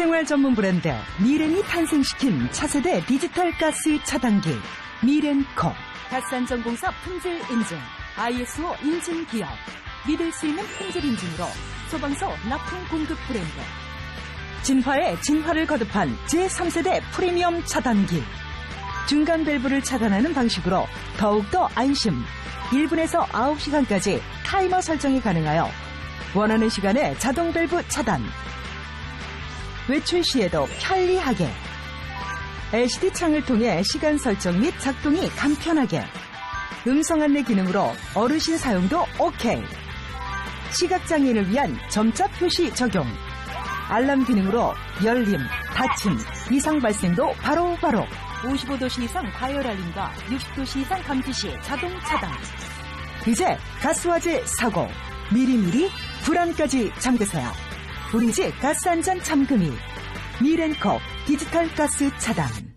생활 전문 브랜드 미렌이 탄생시킨 차세대 디지털 가스 차단기 미렌컵 가스안전공사 품질 인증 ISO 인증 기업. 믿을 수 있는 품질 인증으로 소방서 납품 공급 브랜드. 진화에 진화를 거듭한 제3세대 프리미엄 차단기. 중간 밸브를 차단하는 방식으로 더욱더 안심. 1분에서 9시간까지 타이머 설정이 가능하여 원하는 시간에 자동 밸브 차단 외출 시에도 편리하게. LCD 창을 통해 시간 설정 및 작동이 간편하게. 음성 안내 기능으로 어르신 사용도 OK 시각장애인을 위한 점자 표시 적용. 알람 기능으로 열림, 닫힘, 이상 발생도 바로 바로. 55도씨 이상 과열 알림과 60도씨 이상 감지 시 자동 차단. 이제 가스화재 사고. 미리미리 불안까지 잠그세요 집 가스 안전 잠금이 미렌컵 디지털 가스 차단